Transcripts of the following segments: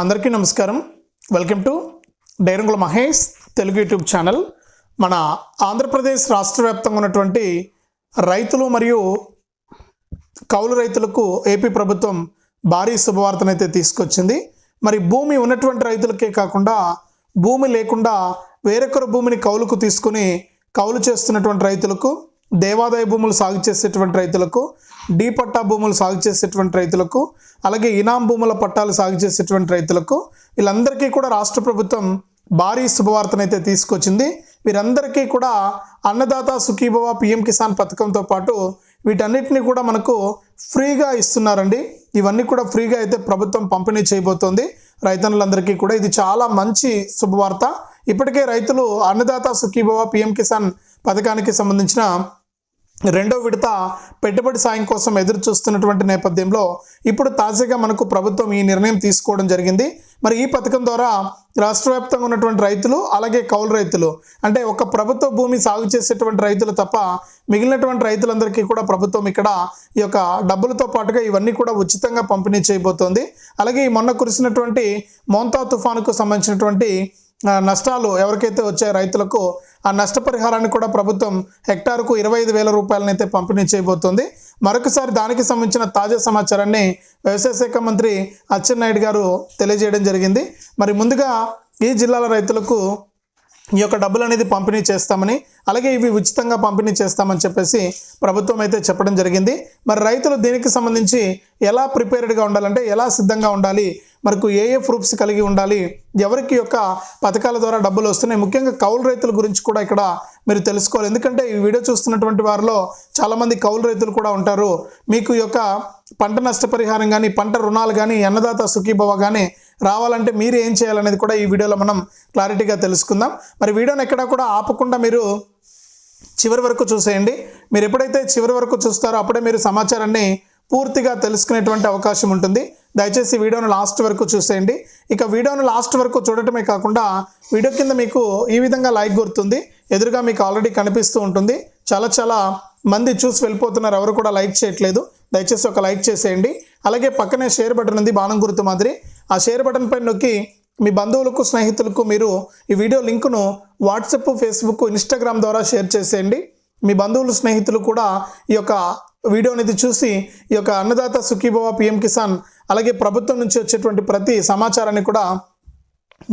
అందరికీ నమస్కారం. Welcome to Dairangula Mahesh Telugu YouTube channel. మన ఆంధ్రప్రదేశ్ రాష్ట్ర వ్యాప్తంగా ఉన్నటువంటి రైతులు మరియు కౌలు రైతులకు ఏపీ ప్రభుత్వం భారీ శుభవార్తనైతే తీసుకొచ్చింది. మరి భూమి ఉన్నటువంటి రైతులకే కాకుండా భూమి లేకుండా వేరొకరు భూమిని కౌలుకు తీసుకుని కౌలు చేస్తున్నటువంటి రైతులకు దేవాదాయ భూములు సాగు చేసేటువంటి రైతులకు డీ పట్టా భూములు సాగు చేసేటువంటి రైతులకు అలాగే ఇనాం భూముల పట్టాలు సాగు చేసేటువంటి రైతులకు వీళ్ళందరికీ కూడా రాష్ట్ర ప్రభుత్వం భారీ శుభవార్తనైతే తీసుకొచ్చింది. వీరందరికీ కూడా అన్నదాత సుఖీభవ పిఎం కిసాన్ పథకంతో పాటు వీటన్నిటిని కూడా మనకు ఫ్రీగా ఇస్తున్నారండి. ఇవన్నీ కూడా ఫ్రీగా అయితే ప్రభుత్వం పంపిణీ చేయబోతోంది. రైతన్నులందరికీ కూడా ఇది చాలా మంచి శుభవార్త. ఇప్పటికే రైతులు అన్నదాత సుఖీభవ పిఎం కిసాన్ పథకానికి సంబంధించిన రెండో విడత పెట్టుబడి సాయం కోసం ఎదురు చూస్తున్నటువంటి నేపథ్యంలో ఇప్పుడు తాజాగా మనకు ప్రభుత్వం ఈ నిర్ణయం తీసుకోవడం జరిగింది. మరి ఈ పథకం ద్వారా రాష్ట్ర వ్యాప్తంగా ఉన్నటువంటి రైతులు అలాగే కౌలు రైతులు అంటే ఒక ప్రభుత్వ భూమి సాగు చేసేటువంటి రైతులు తప్ప మిగిలినటువంటి రైతులందరికీ కూడా ప్రభుత్వం ఇక్కడ ఈ యొక్క డబ్బులతో పాటుగా ఇవన్నీ కూడా ఉచితంగా పంపిణీ చేయబోతోంది. అలాగే ఈ మొన్న కురిసినటువంటి మోంతా తుఫానుకు సంబంధించినటువంటి నష్టాలు ఎవరికైతే వచ్చాయో రైతులకు ఆ నష్టపరిహారాన్ని కూడా ప్రభుత్వం హెక్టార్కు ఇరవై ఐదు వేల రూపాయలనైతే పంపిణీ చేయబోతోంది. మరొకసారి దానికి సంబంధించిన తాజా సమాచారాన్ని వ్యవసాయ శాఖ మంత్రి అచ్చెన్నాయుడు గారు తెలియజేయడం జరిగింది. మరి ముందుగా ఈ జిల్లాల రైతులకు ఈ యొక్క డబ్బులు అనేది పంపిణీ చేస్తామని అలాగే ఇవి ఉచితంగా పంపిణీ చేస్తామని చెప్పేసి ప్రభుత్వం అయితే చెప్పడం జరిగింది. మరి రైతులు దీనికి సంబంధించి ఎలా ప్రిపేర్డ్గా ఉండాలంటే ఎలా సిద్ధంగా ఉండాలి మనకు ఏ ఏ ప్రూఫ్స్ కలిగి ఉండాలి ఎవరికి యొక్క పథకాల ద్వారా డబ్బులు వస్తున్నాయి ముఖ్యంగా కౌలు రైతుల గురించి కూడా ఇక్కడ మీరు తెలుసుకోవాలి. ఎందుకంటే ఈ వీడియో చూస్తున్నటువంటి వారిలో చాలామంది కౌలు రైతులు కూడా ఉంటారు. మీకు యొక్క పంట నష్టపరిహారం కానీ పంట రుణాలు కానీ అన్నదాత సుఖీభవ కానీ రావాలంటే మీరు ఏం చేయాలనేది కూడా ఈ వీడియోలో మనం క్లారిటీగా తెలుసుకుందాం. మరి వీడియోని ఎక్కడా కూడా ఆపకుండా మీరు చివరి వరకు చూసేయండి. మీరు ఎప్పుడైతే చివరి వరకు చూస్తారో అప్పుడే మీరు సమాచారాన్ని పూర్తిగా తెలుసుకునేటువంటి అవకాశం ఉంటుంది. దయచేసి వీడియోను లాస్ట్ వరకు చూసేయండి. ఇక వీడియోను లాస్ట్ వరకు చూడటమే కాకుండా వీడియో కింద మీకు ఈ విధంగా లైక్ గుర్తుంది. ఎదురుగా మీకు ఆల్రెడీ కనిపిస్తూ ఉంటుంది. చాలా చాలా మంది చూసి వెళ్ళిపోతున్నారు. ఎవరు కూడా లైక్ చేయట్లేదు. దయచేసి ఒక లైక్ చేసేయండి. అలాగే పక్కనే షేర్ బటన్ ఉంది. బాణం గుర్తు మాదిరి. ఆ షేర్ బటన్ పైన నొక్కి మీ బంధువులకు స్నేహితులకు మీరు ఈ వీడియో లింకును వాట్సాప్ ఫేస్బుక్ ఇన్స్టాగ్రామ్ ద్వారా షేర్ చేసేయండి. మీ బంధువులు స్నేహితులు కూడా ఈ యొక్క వీడియో అనేది చూసి ఈ యొక్క అన్నదాత సుఖీభవ పిఎం కిసాన్ అలాగే ప్రభుత్వం నుంచి వచ్చేటువంటి ప్రతి సమాచారాన్ని కూడా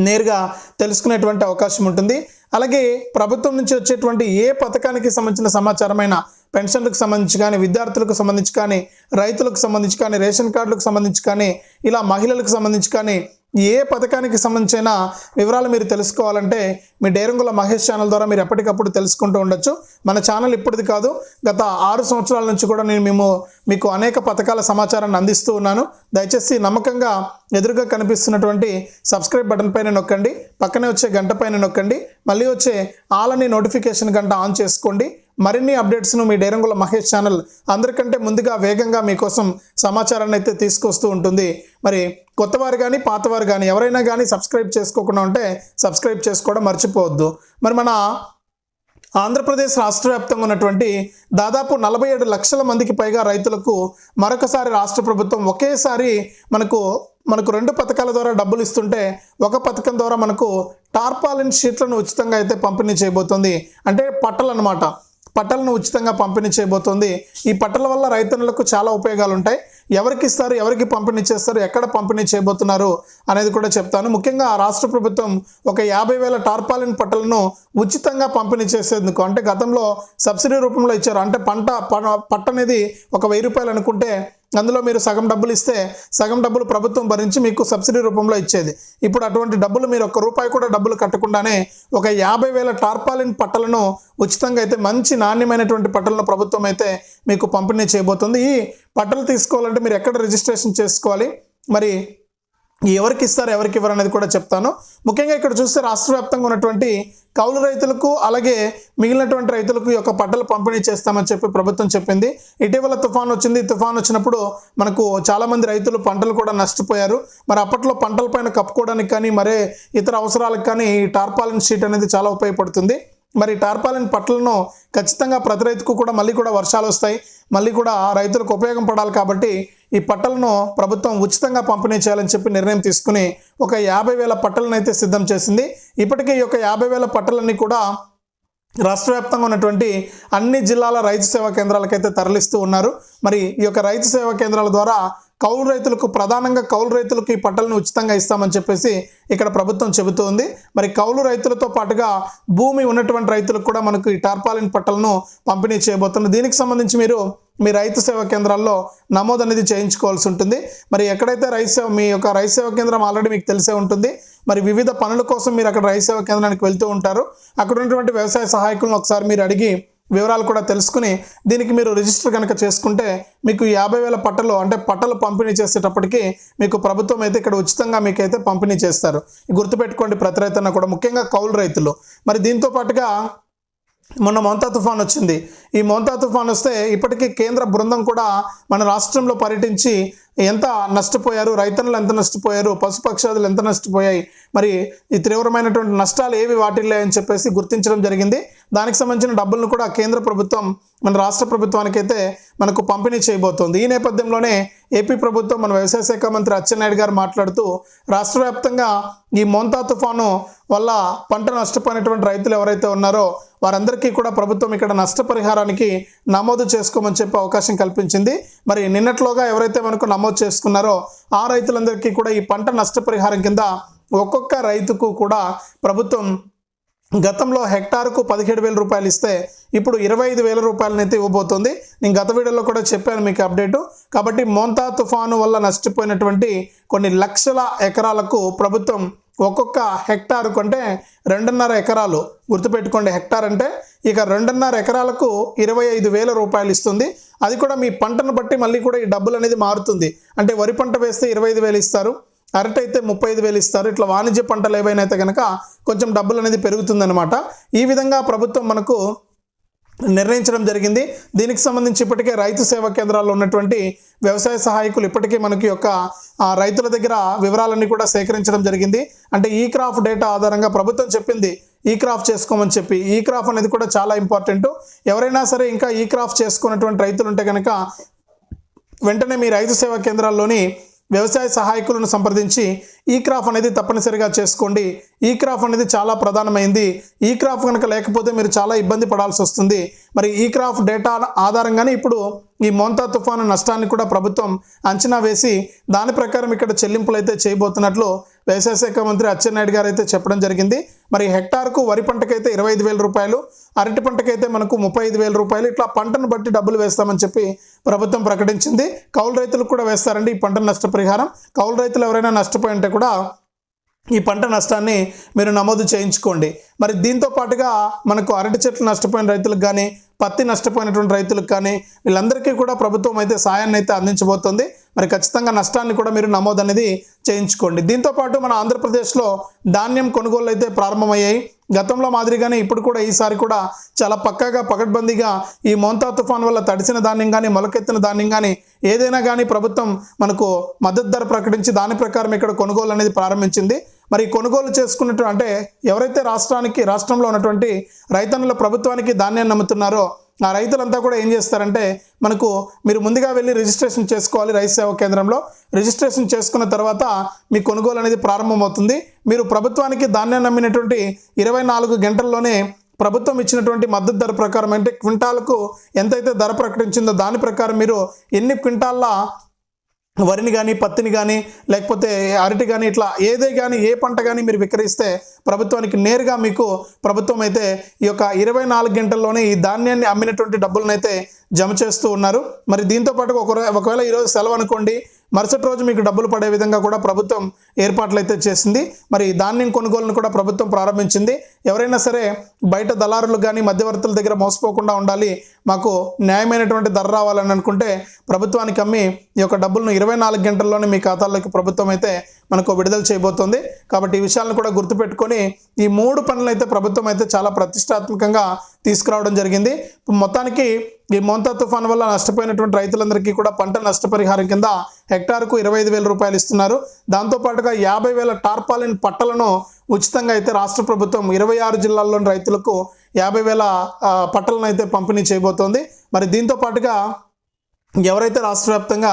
నేరుగా తెలుసుకునేటువంటి అవకాశం ఉంటుంది. అలాగే ప్రభుత్వం నుంచి వచ్చేటువంటి ఏ పథకానికి సంబంధించిన సమాచారమైన పెన్షన్లకు సంబంధించి కానీ విద్యార్థులకు సంబంధించి కానీ రైతులకు సంబంధించి కానీ రేషన్ కార్డులకు సంబంధించి కానీ ఇలా మహిళలకు సంబంధించి కానీ ఏ పథకానికి సంబంధించిన వివరాలు మీరు తెలుసుకోవాలంటే మీ డేరంగుల మహేష్ ఛానల్ ద్వారా మీరు ఎప్పటికప్పుడు తెలుసుకుంటూ ఉండొచ్చు. మన ఛానల్ ఇప్పటిది కాదు గత ఆరు సంవత్సరాల నుంచి కూడా నేను మేము మీకు అనేక పథకాల సమాచారాన్ని అందిస్తూ ఉన్నాను. దయచేసి నమ్మకంగా ఎదురుగా కనిపిస్తున్నటువంటి సబ్స్క్రైబ్ బటన్ పైన నొక్కండి పక్కనే వచ్చే గంట పైన నొక్కండి మళ్ళీ వచ్చే ఆల్ అని నోటిఫికేషన్ గంట ఆన్ చేసుకోండి. మరిన్ని అప్డేట్స్ను మీ డైరంగుల మహేష్ ఛానల్ అందరికంటే ముందుగా వేగంగా మీకోసం సమాచారాన్ని అయితే తీసుకొస్తూ ఉంటుంది. మరి కొత్తవారు కానీ పాతవారు కానీ ఎవరైనా కానీ సబ్స్క్రైబ్ చేసుకోకుండా ఉంటే సబ్స్క్రైబ్ చేసుకోవడం మర్చిపోవద్దు. మరి మన ఆంధ్రప్రదేశ్ రాష్ట్ర వ్యాప్తంగా ఉన్నటువంటి దాదాపు నలభై ఏడు లక్షల మందికి పైగా రైతులకు మరొకసారి రాష్ట్ర ప్రభుత్వం ఒకేసారి మనకు మనకు రెండు పథకాల ద్వారా డబ్బులు ఇస్తుంటే ఒక పథకం ద్వారా మనకు టార్పాలిన్ షీట్లను ఉచితంగా అయితే పంపిణీ చేయబోతుంది. అంటే పట్టలు అనమాట పట్టలను ఉచితంగా పంపిణీ చేయబోతోంది. ఈ పట్టల వల్ల రైతన్నులకు చాలా ఉపయోగాలు ఉంటాయి ఎవరికి ఇస్తారు ఎవరికి పంపిణీ చేస్తారు ఎక్కడ పంపిణీ చేయబోతున్నారు అనేది కూడా చెప్తాను. ముఖ్యంగా రాష్ట్ర ప్రభుత్వం ఒక యాభై వేల టార్పాలిన్ పట్టలను ఉచితంగా పంపిణీ చేసేందుకు అంటే గతంలో సబ్సిడీ రూపంలో ఇచ్చారు. అంటే పంట ప- పట్ట అనేది ఒక వెయ్యి రూపాయలు అనుకుంటే అందులో మీరు సగం డబ్బులు ఇస్తే సగం డబ్బులు ప్రభుత్వం భరించి మీకు సబ్సిడీ రూపంలో ఇచ్చేది. ఇప్పుడు అటువంటి డబ్బులు మీరు ఒక్క రూపాయి కూడా డబ్బులు కట్టకుండానే ఒక యాభై వేల టార్పాలిన్ పట్టలను ఉచితంగా అయితే మంచి నాణ్యమైనటువంటి పట్టలను ప్రభుత్వం అయితే మీకు పంపిణీ చేయబోతుంది. ఈ పట్టలు తీసుకోవాలంటే మీరు ఎక్కడ రిజిస్ట్రేషన్ చేసుకోవాలి? మరి ఎవరికి ఇస్తారు ఎవరికి ఇవ్వరు అనేది కూడా చెప్తాను. ముఖ్యంగా ఇక్కడ చూస్తే రాష్ట్ర వ్యాప్తంగా ఉన్నటువంటి కౌలు రైతులకు అలాగే మిగిలినటువంటి రైతులకు ఈ యొక్క పంటలు పంపిణీ చేస్తామని చెప్పి ప్రభుత్వం చెప్పింది. ఇటీవల తుఫాన్ వచ్చింది. తుఫాన్ వచ్చినప్పుడు మనకు చాలామంది రైతులు పంటలు కూడా నష్టపోయారు. మరి అప్పట్లో పంటల పైన కప్పుకోవడానికి కానీ మరే ఇతర అవసరాలకు కానీ ఈ టార్పాలిన్ షీట్ అనేది చాలా ఉపయోగపడుతుంది. మరి టార్పాలిన్ పట్లను ఖచ్చితంగా ప్రతి రైతుకు కూడా మళ్ళీ కూడా వర్షాలు వస్తాయి. మళ్ళీ కూడా రైతులకు ఉపయోగం పడాలి కాబట్టి ఈ పట్టలను ప్రభుత్వం ఉచితంగా పంపిణీ చేయాలని చెప్పి నిర్ణయం తీసుకుని ఒక యాభై వేల పట్టలను అయితే సిద్ధం చేసింది. ఇప్పటికే ఈ యొక్క యాభై వేల పట్టలన్నీ కూడా రాష్ట్ర వ్యాప్తంగా ఉన్నటువంటి అన్ని జిల్లాల రైతు సేవా కేంద్రాలకైతే తరలిస్తూ ఉన్నారు. మరి ఈ యొక్క రైతు సేవా కేంద్రాల ద్వారా కౌలు రైతులకు ప్రధానంగా కౌలు రైతులకు ఈ పట్టలను ఉచితంగా ఇస్తామని చెప్పేసి ఇక్కడ ప్రభుత్వం చెబుతోంది. మరి కౌలు రైతులతో పాటుగా భూమి ఉన్నటువంటి రైతులకు కూడా మనకు ఈ టార్పాలిన్ పట్టలను పంపిణీ చేయబోతున్నారు. దీనికి సంబంధించి మీరు మీ రైతు సేవా కేంద్రాల్లో నమోదు అనేది చేయించుకోవాల్సి ఉంటుంది. మరి ఎక్కడైతే రైతు సేవ మీ యొక్క రైతు సేవా కేంద్రం ఆల్రెడీ మీకు తెలిసే ఉంటుంది. మరి వివిధ పనుల కోసం మీరు అక్కడ రైతు సేవా కేంద్రానికి వెళ్తూ ఉంటారు. అక్కడ ఉన్నటువంటి వ్యవసాయ సహాయకులను ఒకసారి మీరు అడిగి వివరాలు కూడా తెలుసుకుని దీనికి మీరు రిజిస్టర్ కనుక చేసుకుంటే మీకు యాభై వేల పట్టలు అంటే పట్టలు పంపిణీ చేసేటప్పటికి మీకు ప్రభుత్వం అయితే ఇక్కడ ఉచితంగా మీకైతే పంపిణీ చేస్తారు. గుర్తుపెట్టుకోండి ప్రతి రైతన్న కూడా ముఖ్యంగా కౌలు రైతులు. మరి దీంతో పాటుగా మొన్న మోంతా తుఫాన్ వచ్చింది. ఈ మోంతా తుఫాన్ వస్తే ఇప్పటికీ కేంద్ర బృందం కూడా మన రాష్ట్రంలో పర్యటించి ఎంత నష్టపోయారు? రైతన్నులు ఎంత నష్టపోయారు? పశుపక్షాదులు ఎంత నష్టపోయాయి? మరి ఈ తీవ్రమైనటువంటి నష్టాలు ఏవి వాటిల్లే అని చెప్పేసి గుర్తించడం జరిగింది. దానికి సంబంధించిన డబ్బులను కూడా కేంద్ర ప్రభుత్వం మన రాష్ట్ర ప్రభుత్వానికైతే మనకు పంపిణీ చేయబోతోంది. ఈ నేపథ్యంలోనే ఏపీ ప్రభుత్వం మన వ్యవసాయ శాఖ మంత్రి అచ్చెన్నాయుడు గారు మాట్లాడుతూ రాష్ట్ర వ్యాప్తంగా ఈ మోంతా తుఫాను వల్ల పంట నష్టపోయినటువంటి రైతులు ఎవరైతే ఉన్నారో వారందరికీ కూడా ప్రభుత్వం ఇక్కడ నష్టపరిహారానికి నమోదు చేసుకోమని చెప్పి అవకాశం కల్పించింది. మరి నిన్నట్లోగా ఎవరైతే మనకు నమోదు చేసుకున్నారో ఆ రైతులందరికీ కూడా ఈ పంట నష్టపరిహారం కింద ఒక్కొక్క రైతుకు కూడా ప్రభుత్వం గతంలో హెక్టార్కు పదిహేడు వేల రూపాయలు ఇస్తే ఇప్పుడు ఇరవై ఐదు వేల రూపాయలనైతే ఇవ్వబోతుంది. నేను గత వీడియోలో కూడా చెప్పాను మీకు అప్డేటు కాబట్టి మోంతా తుఫాను వల్ల నష్టపోయినటువంటి కొన్ని లక్షల ఎకరాలకు ప్రభుత్వం ఒక్కొక్క హెక్టార్ కంటే రెండున్నర ఎకరాలు. గుర్తుపెట్టుకోండి హెక్టార్ అంటే ఇక రెండున్నర ఎకరాలకు ఇరవై ఐదు వేల రూపాయలు ఇస్తుంది. అది కూడా మీ పంటను బట్టి మళ్ళీ కూడా ఈ డబ్బులు అనేది మారుతుంది. అంటే వరి పంట వేస్తే ఇరవై ఐదు వేలు ఇస్తారు. అరటి అయితే ముప్పై ఐదు వేలు ఇస్తారు. ఇట్లా వాణిజ్య పంటలు ఏవైనా అయితే కనుక కొంచెం డబ్బులు అనేది పెరుగుతుందన్నమాట. ఈ విధంగా ప్రభుత్వం మనకు నిర్ణయించడం జరిగింది. దీనికి సంబంధించి ఇప్పటికే రైతు సేవా కేంద్రాల్లో ఉన్నటువంటి వ్యవసాయ సహాయకులు ఇప్పటికే మనకి యొక్క రైతుల దగ్గర వివరాలన్నీ కూడా సేకరించడం జరిగింది. అంటే ఈ క్రాఫ్ డేటా ఆధారంగా ప్రభుత్వం చెప్పింది ఈ క్రాఫ్ చేసుకోమని చెప్పి. ఈ క్రాఫ్ అనేది కూడా చాలా ఇంపార్టెంట్. ఎవరైనా సరే ఇంకా ఈ క్రాఫ్ చేసుకున్నటువంటి రైతులు ఉంటే కనుక వెంటనే మీ రైతు సేవా కేంద్రాల్లోని వ్యవసాయ సహాయకులను సంప్రదించి ఈ క్రాఫ్ అనేది తప్పనిసరిగా చేసుకోండి. ఈ క్రాఫ్ అనేది చాలా ప్రధానమైంది. ఈ క్రాఫ్ కనుక లేకపోతే మీరు చాలా ఇబ్బంది పడాల్సి వస్తుంది. మరి ఈ క్రాఫ్ డేటా ఆధారంగానే ఇప్పుడు ఈ మోంతా తుఫాను నష్టాన్ని కూడా ప్రభుత్వం అంచనా వేసి దాని ప్రకారం ఇక్కడ చెల్లింపులు అయితే చేయబోతున్నట్లు వ్యవసాయ శాఖ మంత్రి అచ్చెన్నాయుడు గారు అయితే చెప్పడం జరిగింది. మరి హెక్టార్కు వరి పంటకైతే ఇరవై ఐదు వేల రూపాయలు అరటి పంటకైతే మనకు ముప్పై ఐదు వేల రూపాయలు ఇట్లా పంటను బట్టి డబ్బులు వేస్తామని చెప్పి ప్రభుత్వం ప్రకటించింది. కౌలు రైతులకు కూడా వేస్తారండి ఈ పంట నష్టపరిహారం. కౌలు రైతులు ఎవరైనా నష్టపోయి ఉంటే కూడా ఈ పంట నష్టాన్ని మీరు నమోదు చేయించుకోండి. మరి దీంతో పాటుగా మనకు అరటి చెట్లు నష్టపోయిన రైతులకు కానీ పత్తి నష్టపోయినటువంటి రైతులకు కానీ వీళ్ళందరికీ కూడా ప్రభుత్వం అయితే సాయాన్ని అయితే అందించబోతోంది. మరి ఖచ్చితంగా నష్టాన్ని కూడా మీరు నమోదు అనేది చేయించుకోండి. దీంతో పాటు మన ఆంధ్రప్రదేశ్లో ధాన్యం కొనుగోలు అయితే ప్రారంభమయ్యాయి. గతంలో మాదిరిగానే ఇప్పుడు కూడా ఈసారి కూడా చాలా పక్కాగా పకడ్బందీగా ఈ మోంతా తుఫాన్ వల్ల తడిసిన ధాన్యం కానీ మొలకెత్తిన ధాన్యం కానీ ఏదైనా కానీ ప్రభుత్వం మనకు మద్దతు ధర ప్రకటించి దాని ప్రకారం ఇక్కడ కొనుగోలు అనేది ప్రారంభించింది. మరి కొనుగోలు చేసుకున్నట్టు అంటే ఎవరైతే రాష్ట్రానికి రాష్ట్రంలో ఉన్నటువంటి రైతన్నుల ప్రభుత్వానికి ధాన్యాన్ని నమ్ముతున్నారో ఆ రైతులంతా కూడా ఏం చేస్తారంటే మనకు మీరు ముందుగా వెళ్ళి రిజిస్ట్రేషన్ చేసుకోవాలి రైతు సేవా కేంద్రంలో. రిజిస్ట్రేషన్ చేసుకున్న తర్వాత మీ కొనుగోలు అనేది ప్రారంభమవుతుంది. మీరు ప్రభుత్వానికి ధాన్యం నమ్మినటువంటి ఇరవై నాలుగు గంటల్లోనే ప్రభుత్వం ఇచ్చినటువంటి మద్దతు ధర ప్రకారం అంటే క్వింటాలకు ఎంతైతే ధర ప్రకటించిందో దాని ప్రకారం మీరు ఎన్ని క్వింటాల్ల వరిని కానీ పత్తిని కానీ లేకపోతే అరటి కానీ ఇట్లా ఏదే కానీ ఏ పంట కానీ మీరు విక్రయిస్తే ప్రభుత్వానికి నేరుగా మీకు ప్రభుత్వం అయితే ఈ యొక్క ఇరవై నాలుగు గంటల్లోనే ఈ ధాన్యాన్ని అమ్మినటువంటి డబ్బులను అయితే జమ చేస్తూ ఉన్నారు. మరి దీంతో పాటు ఒక ఒకవేళ ఈరోజు సెలవు అనుకోండి మరుసటి రోజు మీకు డబ్బులు పడే విధంగా కూడా ప్రభుత్వం ఏర్పాట్లు అయితే చేసింది. మరి ధాన్యం కొనుగోలును కూడా ప్రభుత్వం ప్రారంభించింది. ఎవరైనా సరే బయట దళారులు కానీ మధ్యవర్తుల దగ్గర మోసపోకుండా ఉండాలి. మాకు న్యాయమైనటువంటి ధర రావాలని అనుకుంటే ప్రభుత్వానికి అమ్మి ఈ యొక్క డబ్బులను ఇరవై నాలుగు గంటల్లోనే మీ ఖాతాల్లోకి ప్రభుత్వం అయితే మనకు విడుదల చేయబోతోంది. కాబట్టి ఈ విషయాలను కూడా గుర్తుపెట్టుకొని ఈ మూడు పనులు అయితే ప్రభుత్వం అయితే చాలా ప్రతిష్టాత్మకంగా తీసుకురావడం జరిగింది. మొత్తానికి ఈ మోంతా తుఫాన్ వల్ల నష్టపోయినటువంటి రైతులందరికీ కూడా పంట నష్టపరిహారం కింద హెక్టార్కు ఇరవై ఐదు వేల రూపాయలు ఇస్తున్నారు. దాంతోపాటుగా యాభై వేల టార్పాలిన్ పట్టలను ఉచితంగా అయితే రాష్ట్ర ప్రభుత్వం ఇరవై ఆరు జిల్లాల్లోని రైతులకు యాభై వేల పట్టలను అయితే పంపిణీ చేయబోతోంది. మరి దీంతో పాటుగా ఎవరైతే రాష్ట్ర వ్యాప్తంగా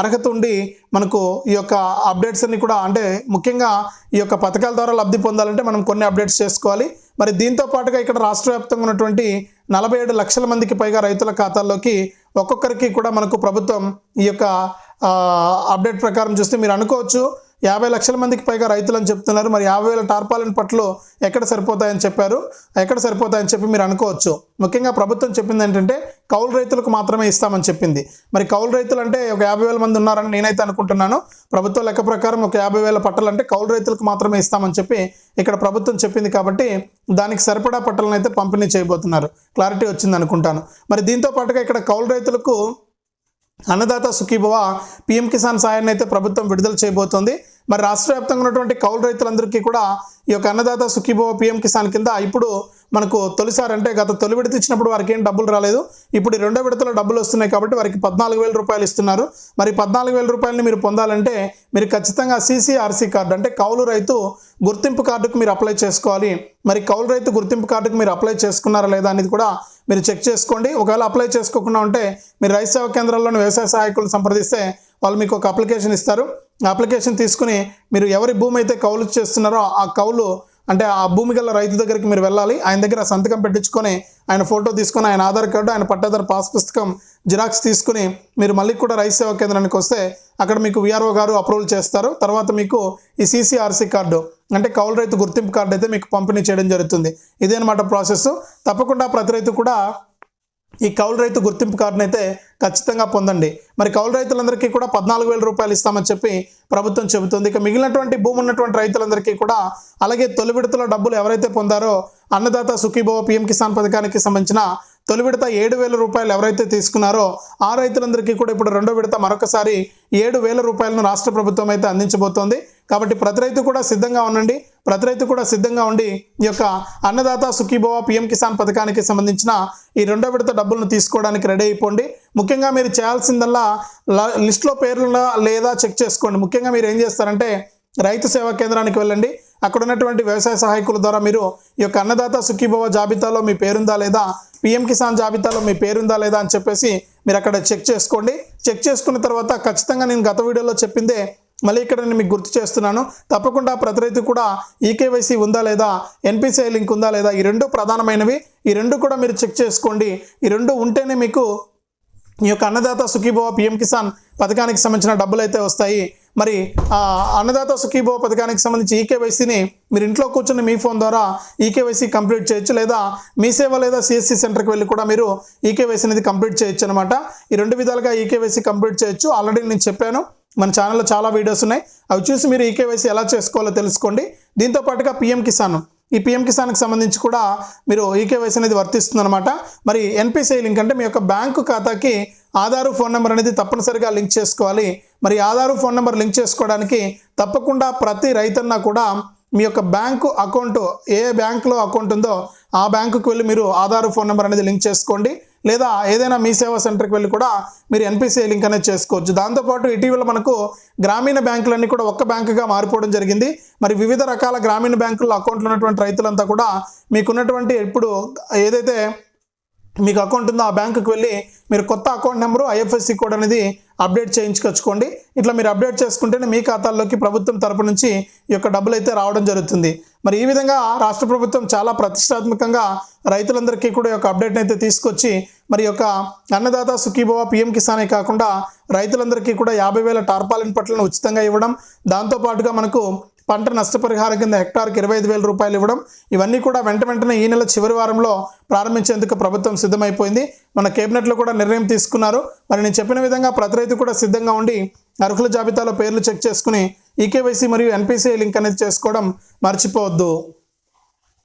అర్హత ఉండి మనకు ఈ యొక్క అప్డేట్స్ అన్ని కూడా అంటే ముఖ్యంగా ఈ యొక్క పథకాల ద్వారా లబ్ధి పొందాలంటే మనం కొన్ని అప్డేట్స్ చేసుకోవాలి. మరి దీంతో పాటుగా ఇక్కడ రాష్ట్ర వ్యాప్తంగా ఉన్నటువంటి నలభై ఏడు లక్షల మందికి పైగా రైతుల ఖాతాల్లోకి ఒక్కొక్కరికి కూడా మనకు ప్రభుత్వం ఈ యొక్క అప్డేట్ ప్రకారం చూస్తే మీరు అనుకోవచ్చు. యాభై లక్షల మందికి పైగా రైతులు అని చెప్తున్నారు. మరి యాభై వేల టార్పాలిన్ పట్లు ఎక్కడ సరిపోతాయని చెప్పారు. ఎక్కడ సరిపోతాయని చెప్పి మీరు అనుకోవచ్చు. ముఖ్యంగా ప్రభుత్వం చెప్పింది ఏంటంటే కౌలు రైతులకు మాత్రమే ఇస్తామని చెప్పింది. మరి కౌలు రైతులు అంటే ఒక యాభై వేల మంది ఉన్నారని నేనైతే అనుకుంటున్నాను. ప్రభుత్వ లెక్క ప్రకారం ఒక యాభై వేల పట్టలు అంటే కౌలు రైతులకు మాత్రమే ఇస్తామని చెప్పి ఇక్కడ ప్రభుత్వం చెప్పింది కాబట్టి దానికి సరిపడా పట్టలను అయితే పంపిణీ చేయబోతున్నారు. క్లారిటీ వచ్చింది అనుకుంటాను. మరి దీంతో పాటుగా ఇక్కడ కౌలు రైతులకు అన్నదాత సుఖీభవ పీఎం కిసాన్ సాయాన్ని అయితే ప్రభుత్వం విడుదల చేయబోతోంది. మరి రాష్ట్ర వ్యాప్తంగా ఉన్నటువంటి కౌలు రైతులందరికీ కూడా ఈ యొక్క అన్నదాత సుఖీభవ పిఎం కిసాన్ కింద ఇప్పుడు మనకు తొలిసారి అంటే గత తొలి విడత ఇచ్చినప్పుడు వారికి ఏం డబ్బులు రాలేదు. ఇప్పుడు రెండో విడతలో డబ్బులు వస్తున్నాయి కాబట్టి వారికి పద్నాలుగు వేల రూపాయలు ఇస్తున్నారు. మరి పద్నాలుగు వేల రూపాయలని మీరు పొందాలంటే మీరు ఖచ్చితంగా సీసీఆర్సీ కార్డు అంటే కౌలు రైతు గుర్తింపు కార్డుకు మీరు అప్లై చేసుకోవాలి. మరి కౌలు రైతు గుర్తింపు కార్డుకు మీరు అప్లై చేసుకున్నారా లేదా అనేది కూడా మీరు చెక్ చేసుకోండి. ఒకవేళ అప్లై చేసుకోకుండా ఉంటే మీరు రైతు సేవా కేంద్రాల్లోని వ్యవసాయ సహాయకులను సంప్రదిస్తే వాళ్ళు మీకు ఒక అప్లికేషన్ ఇస్తారు. ఆ అప్లికేషన్ తీసుకుని మీరు ఎవరి భూమి అయితే కౌలు చేస్తున్నారో ఆ కౌలు అంటే ఆ భూమి గల రైతు దగ్గరికి మీరు వెళ్ళాలి. ఆయన దగ్గర సంతకం పెట్టించుకొని ఆయన ఫోటో తీసుకొని ఆయన ఆధార్ కార్డు ఆయన పట్టాదారు పాస్ పుస్తకం జిరాక్స్ తీసుకుని మీరు మళ్ళీ కూడా రైతు సేవా కేంద్రానికి వస్తే అక్కడ మీకు విఆర్ఓ గారు అప్రూవల్ చేస్తారు. తర్వాత మీకు ఈ సీసీఆర్సీ కార్డు అంటే కౌలు రైతు గుర్తింపు కార్డు అయితే మీకు పంపిణీ చేయడం జరుగుతుంది. ఇదే అనమాట ప్రాసెస్. తప్పకుండా ప్రతి రైతు కూడా ఈ కౌలు రైతు గుర్తింపు కార్డును అయితే ఖచ్చితంగా పొందండి. మరి కౌలు రైతులందరికీ కూడా పద్నాలుగు వేల రూపాయలు ఇస్తామని చెప్పి ప్రభుత్వం చెబుతుంది. ఇక మిగిలినటువంటి భూమి ఉన్నటువంటి రైతులందరికీ కూడా అలాగే తొలి విడతలో డబ్బులు ఎవరైతే పొందారో అన్నదాత సుఖీభవ పిఎం కిసాన్ పథకానికి సంబంధించిన తొలి విడత ఏడు వేల రూపాయలు ఎవరైతే తీసుకున్నారో ఆ రైతులందరికీ కూడా ఇప్పుడు రెండో విడత మరొకసారి ఏడు వేల రూపాయలను రాష్ట్ర ప్రభుత్వం అయితే అందించబోతోంది. కాబట్టి ప్రతి రైతు కూడా సిద్ధంగా ఉండండి. ప్రతి రైతు కూడా సిద్ధంగా ఉండి ఈ యొక్క అన్నదాత సుఖీభవ పిఎం కిసాన్ పథకానికి సంబంధించిన ఈ రెండో విడత డబ్బులను తీసుకోవడానికి రెడీ అయిపోండి. ముఖ్యంగా మీరు చేయాల్సిందల్లా ల- లిస్ట్లో పేర్లు లేదా చెక్ చేసుకోండి. ముఖ్యంగా మీరు ఏం చేస్తారంటే రైతు సేవా కేంద్రానికి వెళ్ళండి. అక్కడ ఉన్నటువంటి వ్యవసాయ సహాయకుల ద్వారా మీరు ఈ యొక్క అన్నదాత సుఖీభవ జాబితాలో మీ పేరుందా లేదా పిఎం కిసాన్ జాబితాలో మీ పేరుందా లేదా అని చెప్పేసి మీరు అక్కడ చెక్ చేసుకోండి. చెక్ చేసుకున్న తర్వాత ఖచ్చితంగా నేను గత వీడియోలో చెప్పిందే మళ్ళీ ఇక్కడ నేను మీకు గుర్తు చేస్తున్నాను. తప్పకుండా ప్రతి రైతు కూడా ఈకేవైసీ ఉందా లేదా ఎన్పిసిఐ లింక్ ఉందా లేదా ఈ రెండు ప్రధానమైనవి ఈ రెండు కూడా మీరు చెక్ చేసుకోండి. ఈ రెండు ఉంటేనే మీకు ఈ యొక్క అన్నదాత సుఖీభవ పిఎం కిసాన్ పథకానికి సంబంధించిన డబ్బులు అయితే వస్తాయి. మరి ఆ అన్నదాత సుఖీభవ పథకానికి సంబంధించి ఈకేవైసీని మీరు ఇంట్లో కూర్చొని మీ ఫోన్ ద్వారా ఈకేవైసీ కంప్లీట్ చేయొచ్చు లేదా మీ సేవ లేదా సిఎస్సి సెంటర్కి వెళ్ళి కూడా మీరు ఈకేవైసీ అనేది కంప్లీట్ చేయొచ్చు అనమాట ఈ రెండు విధాలుగా ఈకేవైసీ కంప్లీట్ చేయొచ్చు. ఆల్రెడీ నేను చెప్పాను. మన ఛానల్లో చాలా వీడియోస్ ఉన్నాయి. అవి చూసి మీరు ఈకేవైసీ ఎలా చేసుకోవాలో తెలుసుకోండి. దీంతో పాటుగా పిఎం కిసాన్ ఈ పిఎం కిసాన్కి సంబంధించి కూడా మీరు ఈకేవైసీ అనేది వర్తిస్తుంది అనమాట మరి ఎన్పిసిఐ లింక్ అంటే మీ యొక్క బ్యాంకు ఖాతాకి ఆధారు ఫోన్ నెంబర్ అనేది తప్పనిసరిగా లింక్ చేసుకోవాలి. మరి ఆధారు ఫోన్ నెంబర్ లింక్ చేసుకోవడానికి తప్పకుండా ప్రతి రైతన్న కూడా మీ యొక్క బ్యాంకు అకౌంట్ ఏ బ్యాంకులో అకౌంట్ ఉందో ఆ బ్యాంకుకి వెళ్ళి మీరు ఆధార్ ఫోన్ నెంబర్ అనేది లింక్ చేసుకోండి. లేదా ఏదైనా మీ సేవా సెంటర్కి వెళ్ళి కూడా మీరు ఎన్పిసిఐ లింక్ అనేది చేసుకోవచ్చు. దాంతోపాటు ఇటీవల మనకు గ్రామీణ బ్యాంకులన్నీ కూడా ఒక్క బ్యాంకుగా మారిపోవడం జరిగింది. మరి వివిధ రకాల గ్రామీణ బ్యాంకుల్లో అకౌంట్లు ఉన్నటువంటి రైతులంతా కూడా మీకున్నటువంటి ఇప్పుడు ఏదైతే మీకు అకౌంట్ ఉందో ఆ బ్యాంకుకి వెళ్ళి మీరు కొత్త అకౌంట్ నెంబరు ఐఎఫ్ఎస్సి కోడ్ అనేది అప్డేట్ చేయించుకొచ్చుకోండి. ఇట్లా మీరు అప్డేట్ చేసుకుంటేనే మీ ఖాతాల్లోకి ప్రభుత్వం తరపు నుంచి ఈ యొక్క డబ్బులు అయితే రావడం జరుగుతుంది. మరి ఈ విధంగా రాష్ట్ర ప్రభుత్వం చాలా ప్రతిష్టాత్మకంగా రైతులందరికీ కూడా ఈ యొక్క అప్డేట్ని అయితే తీసుకొచ్చి మరి యొక్క అన్నదాత సుఖీభవ పిఎం కిసానే కాకుండా రైతులందరికీ కూడా యాభై వేల టార్పాలిన్ పట్లను ఉచితంగా ఇవ్వడం దాంతోపాటుగా మనకు పంట నష్టపరిహారం కింద హెక్టార్కి ఇరవై ఐదు వేల రూపాయలు ఇవ్వడం ఇవన్నీ కూడా వెంట వెంటనే ఈ నెల చివరి వారంలో ప్రారంభించేందుకు ప్రభుత్వం సిద్ధమైపోయింది. మన కేబినెట్లో కూడా నిర్ణయం తీసుకున్నారు. మరి నేను చెప్పిన విధంగా ప్రతి రైతు కూడా సిద్ధంగా ఉండి అర్హుల జాబితాలో పేర్లు చెక్ చేసుకుని ఈకేవైసీ మరియు ఎన్పిసిఐ లింక్ అనేది చేసుకోవడం మర్చిపోవద్దు.